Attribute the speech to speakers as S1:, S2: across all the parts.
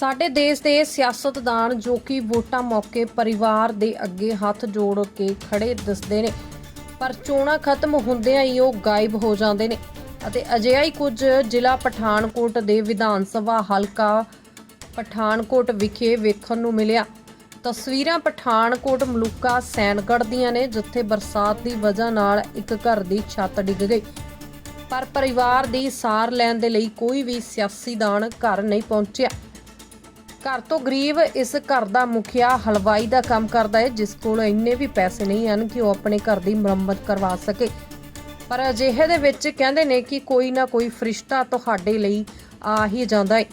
S1: ਸਾਡੇ ਦੇਸ਼ ਦੇ ਸਿਆਸਤਦਾਨ ਜੋ ਕਿ ਵੋਟਾਂ ਮੌਕੇ ਪਰਿਵਾਰ ਦੇ ਅੱਗੇ ਹੱਥ ਜੋੜ ਕੇ ਖੜੇ ਦਿਸਦੇ ਨੇ। ਪਰ ਚੋਣਾਂ ਖਤਮ ਹੁੰਦਿਆਂ ਹੀ ਉਹ ਗਾਇਬ ਹੋ ਜਾਂਦੇ ਨੇ ਅਤੇ ਅਜਿਹਾ ਹੀ ਕੁਝ ਜ਼ਿਲ੍ਹਾ ਪਠਾਨਕੋਟ ਦੇ ਵਿਧਾਨ ਸਭਾ ਹਲਕਾ ਪਠਾਨਕੋਟ ਵਿਖੇ ਵੇਖਣ ਨੂੰ ਮਿਲਿਆ। ਤਸਵੀਰਾਂ ਪਠਾਨਕੋਟ ਮਲੂਕਾ ਸੈਨਗੜ੍ਹ ਦੀਆਂ ਨੇ, ਜਿੱਥੇ ਬਰਸਾਤ ਦੀ ਵਜ੍ਹਾ ਨਾਲ ਇੱਕ ਘਰ ਦੀ ਛੱਤ ਡਿੱਗ ਗਈ। ਪਰ ਪਰਿਵਾਰ ਦੀ ਸਾਰ ਲੈਣ ਦੇ ਲਈ ਕੋਈ ਵੀ ਸਿਆਸੀਦਾਨ ਘਰ ਨਹੀਂ ਪਹੁੰਚਿਆ। ਘਰ ਤੋਂ ਗਰੀਬ ਇਸ ਘਰ ਦਾ ਮੁਖੀਆ ਹਲਵਾਈ ਦਾ ਕੰਮ ਕਰਦਾ ਹੈ, ਜਿਸ ਕੋਲ ਇੰਨੇ ਵੀ ਪੈਸੇ ਨਹੀਂ ਹਨ ਕਿ ਉਹ ਆਪਣੇ ਘਰ ਦੀ ਮੁਰੰਮਤ ਕਰਵਾ ਸਕੇ। ਪਰ ਅਜਿਹੇ ਦੇ ਵਿੱਚ ਕਹਿੰਦੇ ਨੇ ਕਿ ਕੋਈ ਨਾ ਕੋਈ ਫਰਿਸ਼ਤਾ ਤੁਹਾਡੇ ਲਈ ਆ ਹੀ ਜਾਂਦਾ ਹੈ।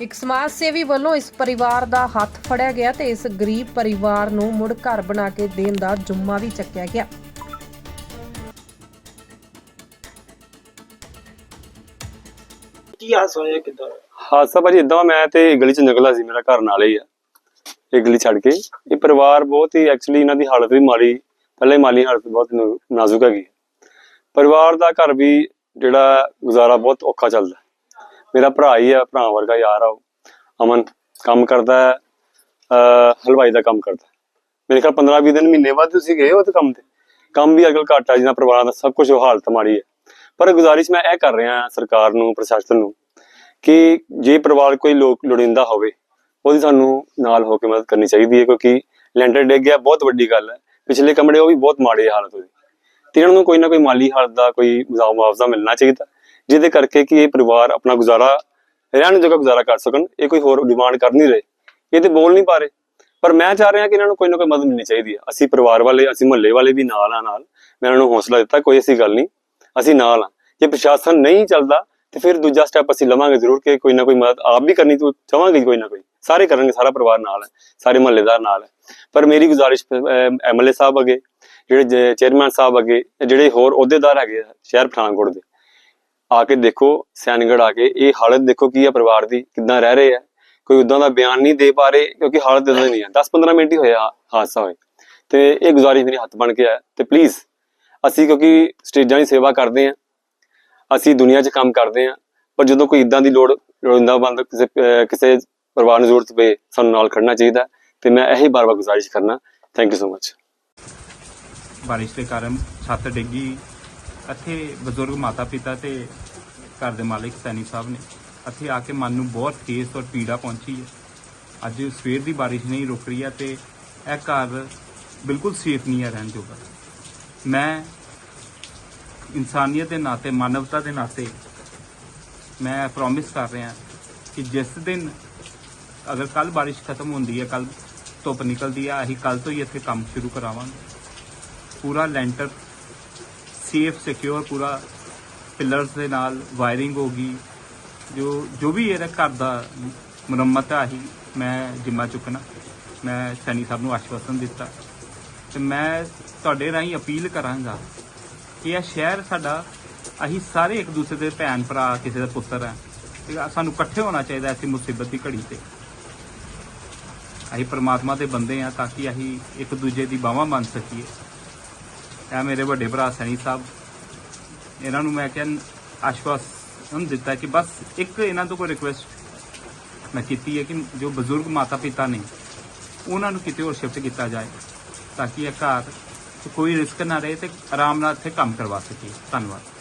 S1: ਇੱਕ ਸਮਾਜ ਸੇਵੀ ਵੱਲੋਂ ਇਸ ਪਰਿਵਾਰ ਦਾ ਹੱਥ ਫੜਿਆ ਗਿਆ ਤੇ ਇਸ ਗਰੀਬ ਪਰਿਵਾਰ ਨੂੰ ਮੁੜ ਘਰ ਬਣਾ ਕੇ ਦੇਣ ਦਾ ਜੁੰਮਾ ਵੀ ਚੱਕਿਆ ਗਿਆ।
S2: ਕੀ ਹਾਸ ਹੋਇਆ ਕਿਦਾਂ?
S3: ਹਾਦਸਾ ਭਾਜੀ ਇਦਾਂ ਮੈਂ ਤੇ ਗਲੀ ਚ ਨਿਕਲਾ ਸੀ, ਮੇਰਾ ਘਰ ਨਾਲੇ ਹੀ ਆ। ਇਹ ਗਲੀ ਛੱਡ ਕੇ। ਇਹ ਪਰਿਵਾਰ ਬਹੁਤ ਹੀ ਐਕਚੁਅਲੀ ਇਹਨਾਂ ਦੀ ਹਾਲਤ ਵੀ ਮਾੜੀ, ਪਹਿਲੇ ਮਾਲੀ ਹਾਲਤ ਬਹੁਤ ਨਾਜ਼ੁਕ ਹੈਗੀ ਪਰਿਵਾਰ ਦਾ ਘਰ ਵੀ ਜਿਹੜਾ ਗੁਜ਼ਾਰਾ ਬਹੁਤ ਔਖਾ ਚੱਲਦਾ। ਮੇਰਾ ਭਰਾ ਹੀ ਆ, ਭਰਾ ਵਰਗਾ ਯਾਰ ਆ ਉਹ। ਅਮਨ ਕੰਮ ਕਰਦਾ ਹੈ ਹਲਵਾਈ ਦਾ ਕੰਮ ਕਰਦਾ। ਮੇਰੇ ਖਿਆਲ 15 20 ਦਿਨ ਮਹੀਨੇ ਬਾਅਦ ਤੁਸੀਂ ਗਏ ਹੋ ਤੇ ਕੰਮ ਤੇ? ਕੰਮ ਵੀ ਅਗਲ ਘੱਟ ਆ ਜਿਹਨਾਂ ਪਰਿਵਾਰਾਂ ਦਾ ਸਭ ਕੁਝ ਉਹ ਹਾਲਤ ਮਾੜੀ ਹੈ ਪਰ ਗੁਜ਼ਾਰਿਸ਼ ਮੈਂ ਇਹ ਕਰ ਰਿਹਾ ਸਰਕਾਰ ਨੂੰ, ਪ੍ਰਸ਼ਾਸਨ ਨੂੰ ਕਿ ਜੇ ਪਰਿਵਾਰ ਕੋਈ ਲੋਕ ਲੋੜਿੰਦਾ ਹੋਵੇ, ਉਹਦੀ ਸਾਨੂੰ ਨਾਲ ਹੋ ਕੇ ਮਦਦ ਕਰਨੀ ਚਾਹੀਦੀ ਹੈ, ਕਿਉਂਕਿ ਲੈਂਟਰ ਡਿੱਗ ਗਿਆ, ਬਹੁਤ ਵੱਡੀ ਗੱਲ ਹੈ। ਪਿਛਲੇ ਕਮਰੇ ਉਹ ਵੀ ਬਹੁਤ ਮਾੜੇ ਹਾਲਤ ਹੋਈ ਤੇ ਇਹਨਾਂ ਨੂੰ ਕੋਈ ਨਾ ਕੋਈ ਮਾਲੀ ਹਾਲਤ ਦਾ ਕੋਈ ਮੁਆਵਜ਼ਾ ਮਿਲਣਾ ਚਾਹੀਦਾ, ਜਿਹਦੇ ਕਰਕੇ ਕਿ ਇਹ ਪਰਿਵਾਰ ਆਪਣਾ ਗੁਜ਼ਾਰਾ, ਰਹਿਣ ਦੀ ਜਗ੍ਹਾ ਗੁਜ਼ਾਰਾ ਕਰ ਸਕਣ, ਇਹ ਕੋਈ ਹੋਰ ਡਿਮਾਂਡ ਕਰ ਨਹੀਂ ਰਹੇ। ਇਹ ਤੇ ਬੋਲ ਨਹੀਂ ਪਾ ਰਹੇ। ਪਰ ਮੈਂ ਚਾਹ ਰਿਹਾ ਕਿ ਇਹਨਾਂ ਨੂੰ ਕੋਈ ਨਾ ਕੋਈ ਮਦਦ ਮਿਲਣੀ ਚਾਹੀਦੀ ਹੈ। ਅਸੀਂ ਪਰਿਵਾਰ ਵਾਲੇ, ਅਸੀਂ ਮੁਹੱਲੇ ਵਾਲੇ ਵੀ ਨਾਲ ਆ ਨਾਲ, ਮੈਂ ਇਹਨਾਂ ਨੂੰ ਹੌਸਲਾ ਦਿੱਤਾ, ਕੋਈ ਐਸੀ ਗੱਲ ਨਹੀਂ। ਅਸੀਂ ਨਾਲ ਆ। ਜੇ ਪ੍ਰਸ਼ਾਸਨ ਨਹੀਂ ਚੱਲਦਾ ਤੇ ਫਿਰ ਦੂਜਾ ਸਟੈਪ ਅਸੀਂ ਲਵਾਂਗੇ ਜ਼ਰੂਰ ਕਿ ਕੋਈ ਨਾ ਕੋਈ ਮਦਦ ਆਪ ਵੀ ਕਰਨੀ, ਤੋਂ ਚਾਹਾਂਗੇ ਕੋਈ ਨਾ ਕੋਈ। ਸਾਰੇ ਕਰਨਗੇ ਸਾਰਾ ਪਰਿਵਾਰ ਨਾਲ ਹੈ ਸਾਰੇ ਮਹੱਲੇਦਾਰ ਨਾਲ। ਹੈ ਪਰ ਮੇਰੀ ਗੁਜ਼ਾਰਿਸ਼ ਐਮਐਲਏ ਸਾਹਿਬ ਅਗੇ, ਜਿਹੜੇ ਚੇਅਰਮੈਨ ਸਾਹਿਬ ਅਗੇ, ਜਿਹੜੇ ਹੋਰ ਅਹੁਦੇਦਾਰ ਹੈਗੇ ਆ, ਸ਼ਹਿਰ ਪਠਾਨਕੋਟ ਦੇ, ਆ ਕੇ ਦੇਖੋ ਸੈਨਗੜ ਆ ਕੇ, ਇਹ ਹਾਲਤ ਦੇਖੋ ਕੀ ਹੈ ਪਰਿਵਾਰ ਦੀ, ਕਿੱਦਾਂ ਰਹਿ ਰਹੇ ਆ। ਕੋਈ ਉਦਾਂ ਦਾ ਬਿਆਨ ਨਹੀਂ ਦੇ ਪਾ ਰਹੇ, ਕਿਉਂਕਿ ਹਾਲਤ ਇਦਾਂ ਨਹੀਂ ਹੈ 10-15 ਮਿੰਟ ਹੀ ਹੋਇਆ ਹਾਦਸਾ ਹੋਏ ਤੇ ਇਹ ਗੁਜ਼ਾਰਿਸ਼ ਮੇਰੀ ਹੱਥ ਬਣ ਕੇ ਹੈ ਤੇ ਪਲੀਜ਼ ਅਸੀਂ ਕਿਉਂਕਿ ਸਟੇਜਾਂ ਦੀ ਸੇਵਾ ਕਰਦੇ ਆ ਅਸੀਂ ਦੁਨੀਆ 'ਚ ਕੰਮ ਕਰਦੇ ਆ ਪਰ ਜਦੋਂ ਕੋਈ ਇਦਾਂ ਦੀ ਲੋੜ ਲੋੜਿੰਦਾ ਬੰਦ ਕਿਸੇ ਕਿਸੇ ਪਰਿਵਾਰ ਨੂੰ ਜ਼ਰੂਰਤ ਪਏ ਸਾਨੂੰ ਨਾਲ ਖੜਨਾ ਚਾਹੀਦਾ ਤੇ ਮੈਂ ਇਹੀ ਬਾਰ-ਬਾਰ ਗੁਜ਼ਾਰਿਸ਼ ਕਰਨਾ ਥੈਂਕ ਯੂ ਸੋ ਮਚ
S4: ਬਾਰਿਸ਼ ਦੇ ਕਾਰਨ ਛੱਤ ਡਿੱਗੀ। ਇੱਥੇ ਬਜ਼ੁਰਗ ਮਾਤਾ ਪਿਤਾ ਤੇ ਘਰ ਦੇ ਮਾਲਕ ਸੈਣੀ ਸਾਹਿਬ ਨੇ, ਇੱਥੇ ਆ ਕੇ ਮਨ ਨੂੰ ਬਹੁਤ ਠੇਸ ਔਰ ਪੀੜਾ ਪਹੁੰਚੀ ਹੈ। ਅੱਜ ਸਵੇਰ ਦੀ ਬਾਰਿਸ਼ ਨਹੀਂ ਰੁਕ ਰਹੀ ਹੈ ਤੇ ਇਹ ਘਰ ਬਿਲਕੁਲ ਸੇਫ ਨਹੀਂ ਹੈ, ਰਹਿਣ ਜੋਗਾ। ਮੈਂ ਇਨਸਾਨੀਅਤ ਦੇ ਨਾਤੇ, ਮਾਨਵਤਾ ਦੇ ਨਾਤੇ ਮੈਂ ਪ੍ਰੋਮਿਸ ਕਰ ਰਿਹਾ ਕਿ ਜਿਸ ਦਿਨ ਅਗਰ ਕੱਲ ਬਾਰਿਸ਼ ਖਤਮ ਹੁੰਦੀ ਹੈ ਕੱਲ ਧੁੱਪ ਨਿਕਲਦੀ ਹੈ, ਅਸੀਂ ਕੱਲ ਤੋਂ ਹੀ ਇੱਥੇ ਕੰਮ ਸ਼ੁਰੂ ਕਰਾਵਾਂਗੇ। ਪੂਰਾ ਲੈਂਟਰ ਸੇਫ ਸਿਕਿਉਰ ਪੂਰਾ ਪਿਲਰਸ ਦੇ ਨਾਲ ਵਾਇਰਿੰਗ ਹੋਗੀ ਜੋ ਜੋ ਵੀ ਇਹਦਾ ਘਰ ਦਾ ਮੁਰੰਮਤ ਆ ਹੀ ਮੈਂ ਜਿੰਮਾ ਚੁੱਕਣਾ। ਮੈਂ ਸੈਣੀ ਸਾਹਿਬ ਨੂੰ ਆਸ਼ਵਾਸਨ ਦਿੱਤਾ। ਤੇ ਮੈਂ ਤੁਹਾਡੇ ਰਾਹੀਂ ਅਪੀਲ ਕਰਾਂਗਾ ਕਿ ਇਹ ਸ਼ਹਿਰ ਸਾਡਾ, ਅਸੀਂ ਸਾਰੇ ਇੱਕ ਦੂਸਰੇ ਦੇ ਭੈਣ ਭਰਾ, ਕਿਸੇ ਦਾ ਪੁੱਤਰ ਹੈ ਤੇ ਸਾਨੂੰ ਇਕੱਠੇ ਹੋਣਾ ਚਾਹੀਦਾ ਐਸੀ ਮੁਸੀਬਤ ਦੀ ਘੜੀ ਤੇ। ਅਸੀਂ ਪਰਮਾਤਮਾ ਦੇ ਬੰਦੇ ਆ ਤਾਂ ਕਿ ਅਸੀਂ ਇੱਕ ਦੂਜੇ ਦੀ ਬਾਹਾਂ ਬਣ ਸਕੀਏ। ਇਹ ਮੇਰੇ ਵੱਡੇ ਭਰਾ ਸੈਣੀ ਸਾਹਿਬ, ਇਹਨਾਂ ਨੂੰ ਮੈਂ ਕਿਹਾ, ਆਸ਼ਵਾਸਨ ਦਿੱਤਾ ਕਿ ਬਸ ਇੱਕ ਇਹਨਾਂ ਤੋਂ ਕੋਈ ਰਿਕੁਐਸਟ ਮੈਂ ਕੀਤੀ ਹੈ ਕਿ ਜੋ ਬਜ਼ੁਰਗ ਮਾਤਾ ਪਿਤਾ ਨੇ, ਉਹਨਾਂ ਨੂੰ ਕਿਤੇ ਹੋਰ ਸ਼ਿਫਟ ਕੀਤਾ ਜਾਏ, ਤਾਂ ਕਿ ਇਹ ਘਰ ਕੋਈ ਰਿਸਕ ਨਾ ਰਹੇ ਤੇ ਆਰਾਮ ਨਾਲ ਇੱਥੇ ਕੰਮ ਕਰਵਾ ਸਕੀਏ। ਧੰਨਵਾਦ।